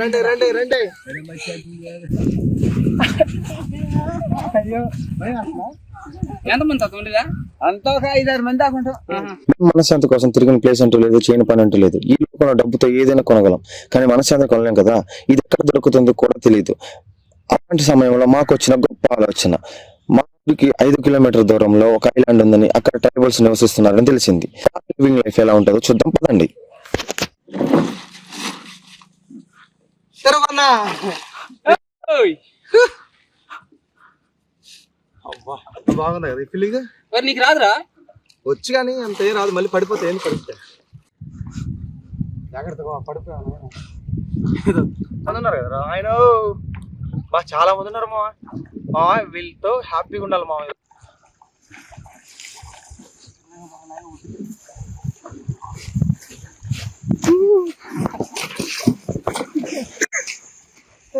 రండి రండి రండి. ఉంటాం. మనశ్శాంతి కోసం తిరిగిన ప్లేస్ అంటూ లేదు చేయని పని అంటూ లేదు. ఈ లోకంలో డబ్బుతో ఏదైనా కొనగలం. కానీ మనశ్శాంతి కొనలేం కదా. ఇది ఎక్కడ దొరుకుతుందో కూడా తెలియదు అలాంటి సమయంలో మాకు వచ్చిన గొప్ప ఆలోచన. మా ఊరికి ఐదు కిలోమీటర్ దూరంలో ఒక ఐలాండ్ ఉందని అక్కడ ట్రైబల్స్ నివసిస్తున్నారని తెలిసింది. లివింగ్ లైఫ్ ఎలా ఉంటుందో చూద్దాం పదండి. అబ్బా బాగుంది కదా ఈ ఫీలింగ్ మరి నీకు రాదురా? వచ్చి కానీ అంత ఏం రాదు మళ్ళీ పడిపోతే ఏం పడిపోతే జాగ్రత్తగా పడిపోయాను ఉన్నారు కదా ఆయన. బా చాలా మంది ఉన్నారు మా మా వీళ్ళతో హ్యాపీగా ఉండాలి మా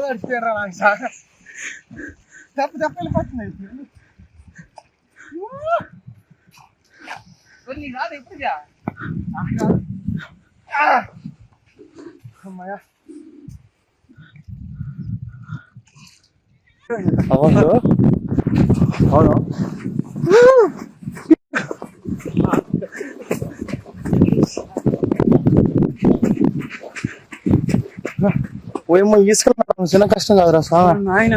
అడిచిపోయారా నాకు సాగా తప్ప తప్ప వెళ్ళిపోతుంది మరి నీకు రాదు ఎప్పుడు అమ్మాయ అవును అవును ఓయమ్మ ఈసుకున్నాం చిన్న కష్టం కాదురా సా ఆయన.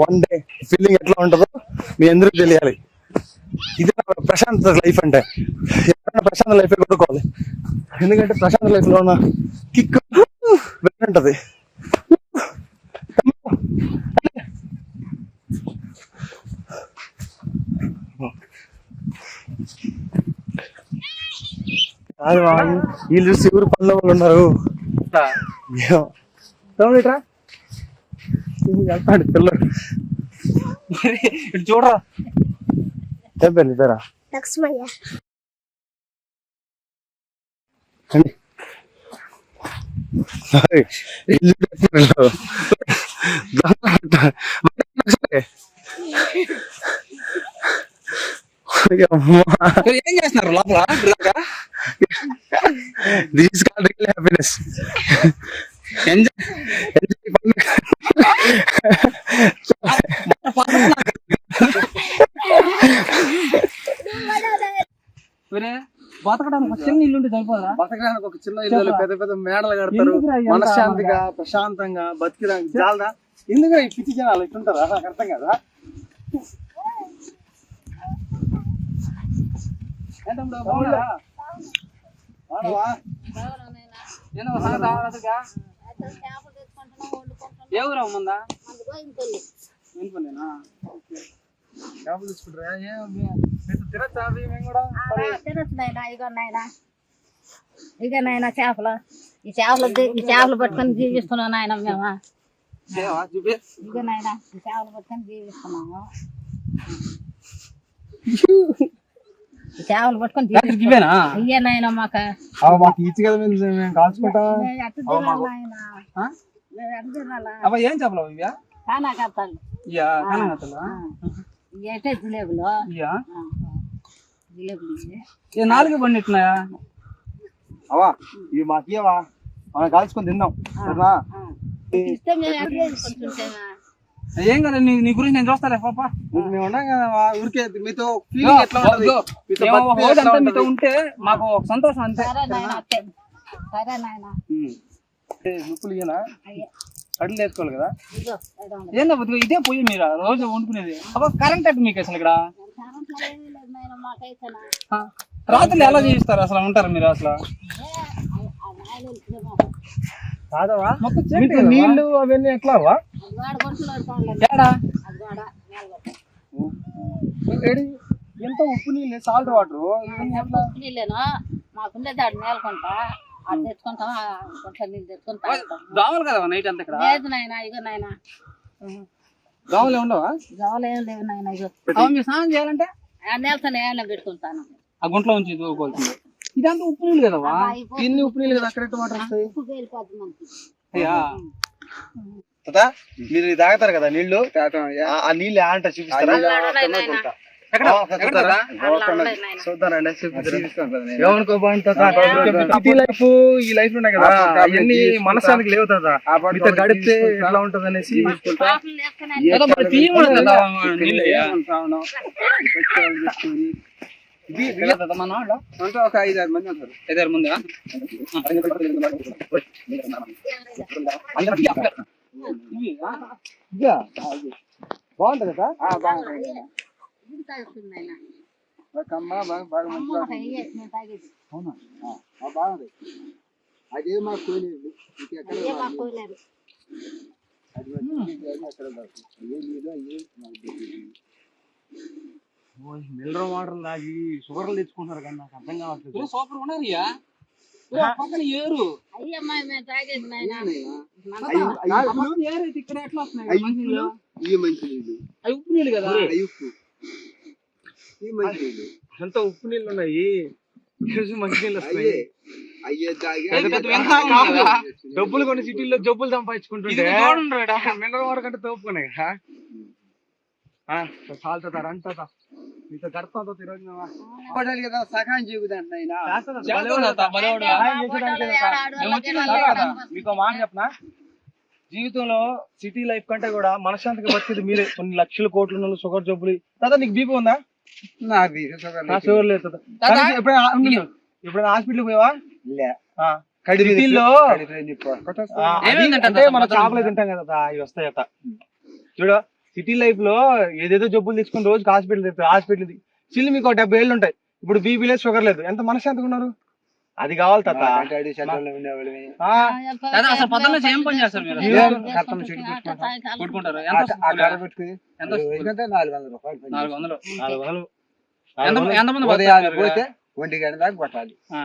వన్ డే ఫీలింగ్ ఎట్లా ఉంటుందో మీ అందరికి తెలియాలి. ఇది ప్రశాంత లైఫ్ అంటే. ఎవరైనా ప్రశాంత లైఫ్ కొడుకోవాలి ఎందుకంటే ప్రశాంత లైఫ్లో ఉన్న కిక్ ఉంటది కాదు వీళ్ళు చూసి ఊరు పనుల వాళ్ళు ఉన్నారు. ఇట్రా. వెళ్తాడు పిల్లడు. ఇటు చూడరా. ఏం పేరు లక్ష్మయ్య. రండి. సారీ, ఇల్లు కట్టినారు. దొంగ అంట. సరే. అమ్మా. మరి ఏం చేస్తున్నారు? లోపల. ఎంజాయ్ Enjoy పండుగ. ఒరే, బతకడానికి ఒక చిన్న ఇల్లు సరిపోదా? బతకడానికి ఒక చిన్న ఇల్లు పెద్ద పెద్ద మేడలు కడతారు. మనశ్శాంతిగా ప్రశాంతంగా బతికడానికి చాలదా? ఎందుకు ఈ పిచ్చి జనాలు ఇట్లుంటారా నాకు అర్థం కదా ఏంటమ్ముడు, బాగున్నారా? వాడవా? ఏందో ఒక సంగతి రావద్దుగా? ఏ ఊరా ముందా? వినుకునేనా చేపలు తీసుకుంటారా? ఏం మీరు తినచ్చా? అవి మేము కూడా తినచ్చు నాయన ఇగో నాయన. ఇక నాయన చేపలు. ఈ చేపలు ఈ చేపలు పట్టుకొని జీవిస్తున్నాం నాయన మేము. ఇక నాయన ఈ చేపలు పట్టుకొని జీవిస్తున్నాము. చేపలు పట్టుకొని ఇవేనా ఇయ్య నాయన మాకు. అవి మాకు ఇచ్చి కదా మేము కాల్చుకుంటాం? ఏం చెప్పలేవు ఇవ్యా కానా కత్తాలు ఇయ్యా కనగతలా ఇయ్యటే జిలేబులు. ఇయ్యా. జిలేబులు ఇయ్యి. ఏ నాలుగు అవా ఇవి మాకు ఇవ్వవా మనం కాల్చుకొని తిందాం. సరేనా? ఇస్తే మేము ఎట్ట చేసుకుంటుంటేమా ఏం కదా నీ నీ గురించి నేను చూస్తాలే పాపా మేము ఉన్నాం కదా వా, ఊరికే మీతో ఫీలింగ్ ఎట్లా ఉంటది మీతో? ఉంటే మాకు ఒక సంతోషం అంతే ముక్కులు ఇయ్యనా కడులు వేసుకోవాలి కదా. ఏందో బతుకు ఇదే పోయి మీరు రోజు వండుకునేది అబ్బా కరెంట్ అట్టు మీకు అసలు ఇక్కడ రాత్రులు ఎలా చేయిస్తారు అసలు ఉంటారు మీరు అసలు కాదవా? మీకు. నీళ్ళు అవన్నీ ఎట్లా అవ్వా అది వాడు కొడుకులు ఆడుకోవాలి. ఏడా? అది వాడ, నేలగొట్ట. ఏడి ఎంత ఉప్పు నీళ్ళు? Salt water? ఉప్పు నీళ్ళేను? మాకుండేది ఆడు నేలకొంట. అది తెచ్చుకుంటాం కొంచెం నీళ్ళు తెచ్చుకొని తాగుతాం దోమలు కదా నైట్ అంతా ఇక్కడ? లేదు నాయన ఇగో నాయన. దోమలు ఉండవా? గవలు ఏం లేవు నాయన ఇగో. స్నానం చేయాలంటే? ఆ నేలతో నేల పెట్టుకుంటాను. ఆ గుంట్లో ఉంచి దూకోవాల్సింది ఇదంతా ఉప్పు నీళ్ళు కదవా ఇన్ని ఉప్పు నీళ్ళు కదా అక్కడ వాటర్ వస్తాయి? అయ్యా కదా మీరు తాగుతారు కదా నీళ్ళు ఆ- ఆ నీళ్ళు ఏంట చూపిస్తారా ఈ లైఫ్ ఉన్నాయి కదా. అవన్నీ మనశ్శాంతికి లేవు తాత. మీతో గడిపితే ఎట్లా ఉంటది అనేసి పాపం వాళ్ళు? ఒక ఐదు ఆరు మంది ఉంటారు ఐదారు ముందా ఇవి, ఆ? బాగుంటది కదా. కమ్మ బాగా బాగా. ఆ, బాగుంది అదే మా కోలేదు ఇంకెక్కడ అయ్యే. అది అక్కడ ఏ నాకు తెలియదు. మినరల్ వాటర్ తాగి షుగర్లు తెచ్చుకుంటారు కానీ నాకు అర్థం కావట్లేదు. సూపర్ ఉన్నారు ఇయ్యా. పక్కన ఏరు. మేము తాగేది ఏరు ఇక్కడ ఎట్లా వస్తున్నాయి? మంచి నీళ్ళు? అవి ఉప్పు నీళ్ళు కదా? అయ్యి ఉప్పు. ఈ మంచి నీళ్ళు ఎంత ఉప్పు నీళ్ళు ఉన్నాయి. మంచి నీళ్ళు. డబ్బులు కొన్ని సిటీల్లో జబ్బులు సంపాదించుకుంటుంటే. మినరల్ వాటర్ కంటే తోపుకున్నాయి కదా? చాలుతారా అంటా మీతో గడపతో తిరోజు పడాలి కదా సహాయం ఆయన. మీకు ఒక మాట చెప్పనా? జీవితంలో సిటీ లైఫ్ కంటే కూడా మనశ్శాంతిగా బతికేది మీరే. కొన్ని లక్షల కోట్లు ఉన్న షుగర్ జబ్బులు. తాత నీకు బీపీ ఉందా? షుగర్ లేదు. ఎప్పుడైనా హాస్పిటల్ పోయావా? లే. ఏమైందంట అంటే? మన చేపలు తింటాం కదా అవి వస్తాయట. చూడు సిటీ లైఫ్లో ఏదేదో జబ్బులు తెచ్చుకుని రోజుకి హాస్పిటల్ తిరుగుతారు హాస్పిటల్ చిల్లు మీకు ఒక డెబ్బై ఏళ్ళు ఉంటాయి. ఇప్పుడు బీపీ లేదు షుగర్ లేదు. ఎంత మనశ్శాంతిగా ఉన్నారు? అది కావాలి తాత. అసలు పొద్దున్న ఏం పని చేస్తారు మీరు? కొట్టుకుంటారు. నాలుగు వందల. నాలుగు వందలు. నాలుగు వందలు. ఎంతమంది పోతే ఒంటి గంట దాకా కొట్టాలి. ఆ.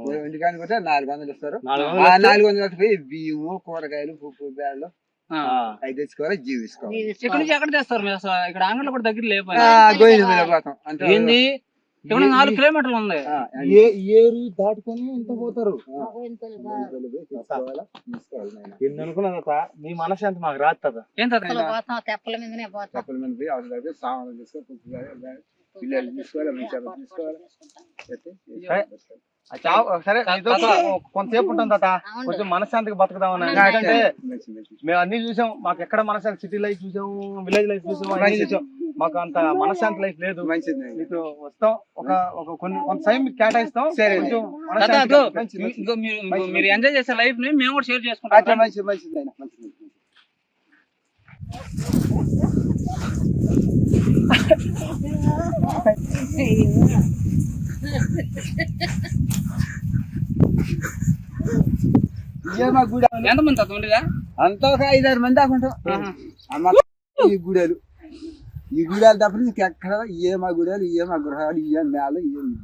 ఒంటి గంట కొట్టే నాలుగు వందలు ఇస్తారు. నాలుగు వందలు. బియ్యము కూరగాయలు పప్పు బ్యాళ్ళు. అవి తెచ్చుకోవాలి జీవిసుకోవాలి ఇక్కడ నుంచి ఎక్కడ చేస్తారు మీరు అసలు? ఇక్కడ అంగట్లో కూడా దగ్గర లేవు ఆ, గోవింద పోతాం అంటే ఏంది? ఇక్కడ నాలుగు కిలోమీటర్లు ఉంది. ఏ ఏరు దాటుకొని ఇంత పోతారు? తీసుకోవాలా? తీసుకోవాలి. ఎన్ని అనుకున్నా మీ మనశ్శాంతి మాకు రాదు తాత ఏం తెప్పలు మీదనే పోతాం. మీద పోయి సామాన్లు తీసుకోవాలి పిల్లలు తీసుకోవాలి తీసుకోవాలి సరే కొంతసేపు ఉంటాం తాత. కొంచెం మనశ్శాంతికి బతుకుదామని ఎందుకంటే మేము అన్ని చూసాం మాకు ఎక్కడ మనశ్శాంతి సిటీ లైఫ్ చూసాము విలేజ్ లైఫ్ చూసాము అన్ని చూసాం. మాకు అంత మనశ్శాంతి లైఫ్ లేదు. మీకు వస్తాం ఒక ఒక కొన్ని కొంత టైం మీకు కేటాయిస్తాం. సరే. కొంచెం మీరు ఎంజాయ్ చేసే లైఫ్ని మేము కూడా షేర్ చేసుకుంటాం. మంచిది మంచిది. మంచిది. ఎంతమంది అంతా ఒక ఐదారు మంది దాకా ఉంటాం. అమ్మ ఈ గుడేలు. ఈ గుడాలు తప్ప ఇంకెక్కడ ఇయే మా గుడాలు ఇయే మా గృహాలు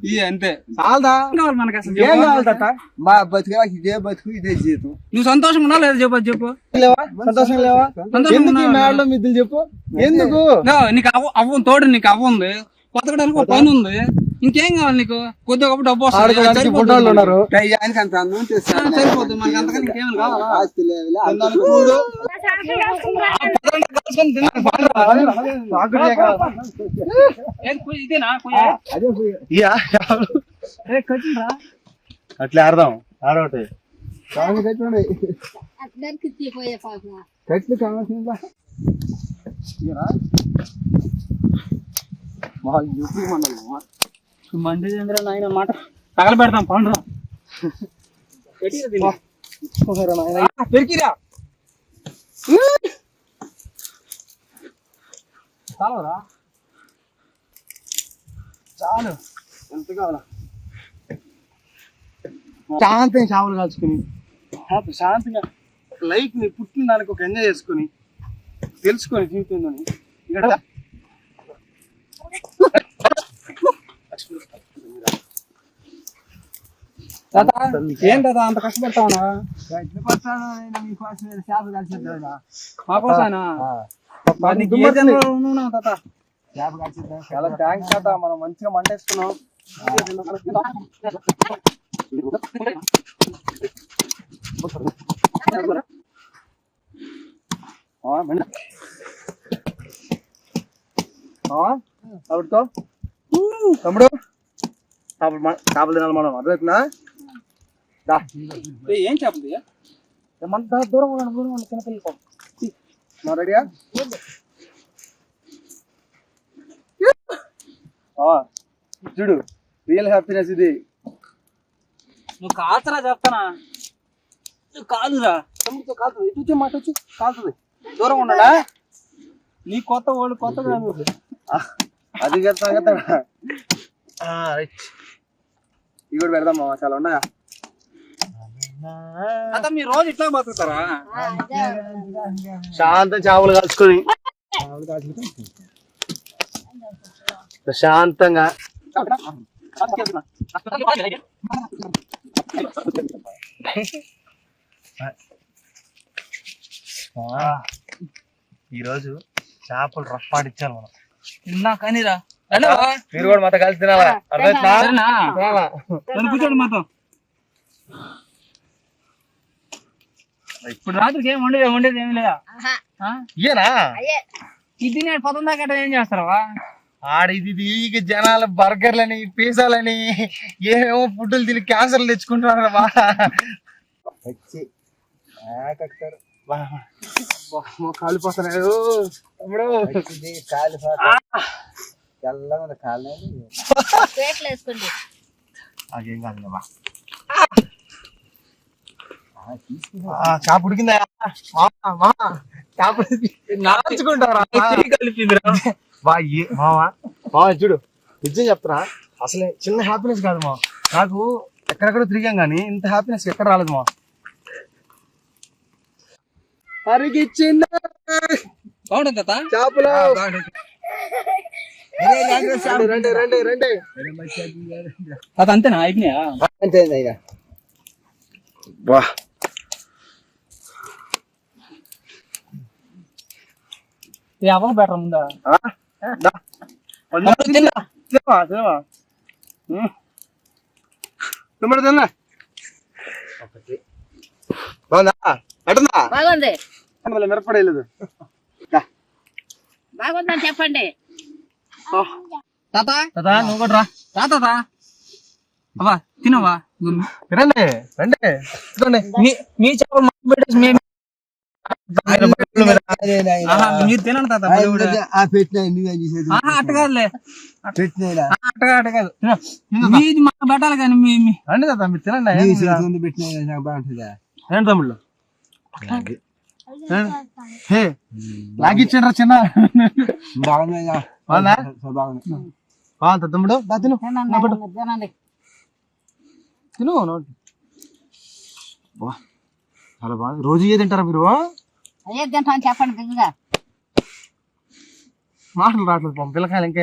ఇయే అంతే. చాలదా? ఏం మనకి అసలు? ఏం. కావాలి మా బతుకు ఇదే బతుకు ఇదే జీతం నువ్వు సంతోషంగా ఉన్నా లేదా? చెప్పు చెప్పు. లేవా? సంతోషం లేవా? ఎందుకు? మేడలో మిద్దులు చెప్పు? ఎందుకు? నీకు అవ్వ అవ్వ తోడు నీకు అవ్వ ఉంది. బతకడానికి పని ఉంది. ఇంకేం కావాలి నీకు కొద్దిగా ఒక డబ్బు సరిపోతుంది మనకి అంతకన్నా ఇంకేం కావాలా? అట్లా ఆడదాం పాపం కట్లు కావాల్సిందా మా యూపీ మండలం మంది చంద్ర నాయన మాట తగలబెడతాం పండురా. పెరికిరా. చాలరా? చాలు. ఎంత కావాలా? శాంతంగా చేపలు కాల్చుకుని. శాంతంగా లైఫ్ని పుట్టిన దానికి ఒక ఎంజాయ్ చేసుకుని తెలుసుకొని జీవితంలోని. ఇక్కడ ఏం కదా అంత కష్టపడతావునా ఎట్లా పడతాను నేను మీకోసం నేను చేపలు కలిసిద్దాం మాకోసానా పాపం నీకు ఏ దుమ్మస్తుంది. జన్మలో చేప కలిసిద్దాం చాలా థ్యాంక్స్ తాత మనం మంచిగా ఆవిడతో తమ్ముడు? చేపలు మన- చేపలు తినాలి మనం. అర్థమవుతుందా ఏం చెప్పదు ఏమంతా దూరం దూరం కింద పెళ్ళిపో మా రెడీయా? ఆ, చూడు రియల్ హ్యాపీనెస్ ఇది. నువ్వు కాల్చరా చెప్తానా? నువ్వు కాదురా తమ్ముడితో కాలుతుంది ఇటు మాట వచ్చి కాలుతుంది దూరం ఉన్నాడా నీ కొత్త వాళ్ళు కొత్త అది కదా సంగతి ఇవి కూడా పెడదాం మామ చాలా ఉన్నాయా? అత మీరు రోజు ఇట్లా బతుకుతారా శాంతం చేపలు కాల్చుకొని. ప్రశాంతంగా. ఈరోజు చేపలు రప్పాడిచ్చాను మనం. తిన్నా కానీరా. మీరు కూడా మాతో కలిసి తినాలా? రండి కూర్చోండి మాతో. ఇప్పుడు రాత్రికి ఏం వండేది? వండేది ఏమి లేదా? అయ్యే. ఇది నేను పొద్దున దాకా ఏం చేస్తారా ఆడ ఇది ఈ జనాల బర్గర్లని పిజ్జాలని ఏమేమో ఫుడ్లు తిని క్యాన్సర్లు తెచ్చుకుంటున్నారు బా కాలిపోతున్నాయి తమ్ముడు. తెల్లగా కాళ్ళు ప్లేట్లు వేసుకోండి. అదేం కాదు బా చేప ఉడికిందా? మావా, చూడు నిజం చెప్తారా అసలే చిన్న హ్యాపీనెస్ కాదు మా నాకు ఎక్కడెక్కడ తిరిగాం కానీ ఇంత హ్యాపీనెస్ ఎక్కడ రాలేదు మా పరిగిచ్చింద? బాగుంటుంది చేపలు. అంతేనా? అయిపోయినాయా? అంతే అవ్వక బెటర్ ముందా? తిన్నా. తినవా? తినవా? తిమ్మడి తిన్నా. బాగుందా? ఎటుందా బాగుంది. మిరపడలేదు బాగుందని చెప్పండి. తాత? కదా నువ్వు కూడా రా. రా తాత. అవ్వా తినవా? రండి రండి. మీ మేము మీరు తినండి తాత మీది పెట్టాలి కానీ మీ మీ- రండి కదా మీరు తినండి ఏం కాదు. ముందు పెట్టిన నాకు బాగుంటుందా ఏంటి తమ్ముళ్ళు? హే లాగిచ్చిండ్రా చిన్న. బాగుందా తమ్ముడు? దా తిను. చాలా బాగుంది. రోజు ఏ తింటారా మీరు? తింటాను చెప్పండి బిజుగా. మాటలు రావట్లేదు పాపం పిల్లకాయలు ఇంకా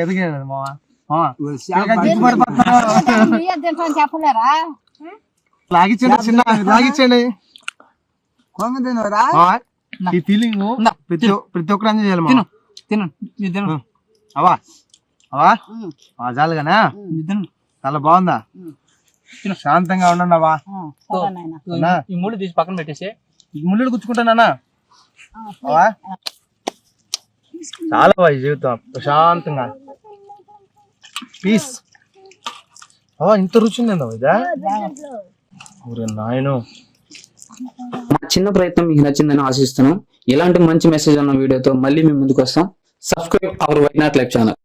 మావా. మావా తింటాను చెప్పలేరా? చిన్న మావా ఈ ఫీలింగ్ ఇందా, ప్రతి ప్రతి ఒక్కరు చేయాలి తిను. మావా తిను. తిను అవా అవా ఉమ్, ఆ జాలుగానా? మీరు తిను. చాలా బాగుందా? తిను. శాంతంగా ఉండండి అవా ఆ, సరే నాయన. అన్నా. ఈ ముళ్ళు తీసి పక్కన పెట్టేసి ముళ్ళు గుచ్చుకుంటానా చాలా బాగా జీవితం. ప్రశాంతంగా. పీస్ ఇంత రుచి ఇదా? నాయను. మా చిన్న ప్రయత్నం మీకు నచ్చిందని ఆశిస్తున్నాం. ఇలాంటి మంచి మెసేజ్ ఉన్న వీడియోతో మళ్ళీ మేము ముందుకు వస్తాం. Subscribe our why not life channel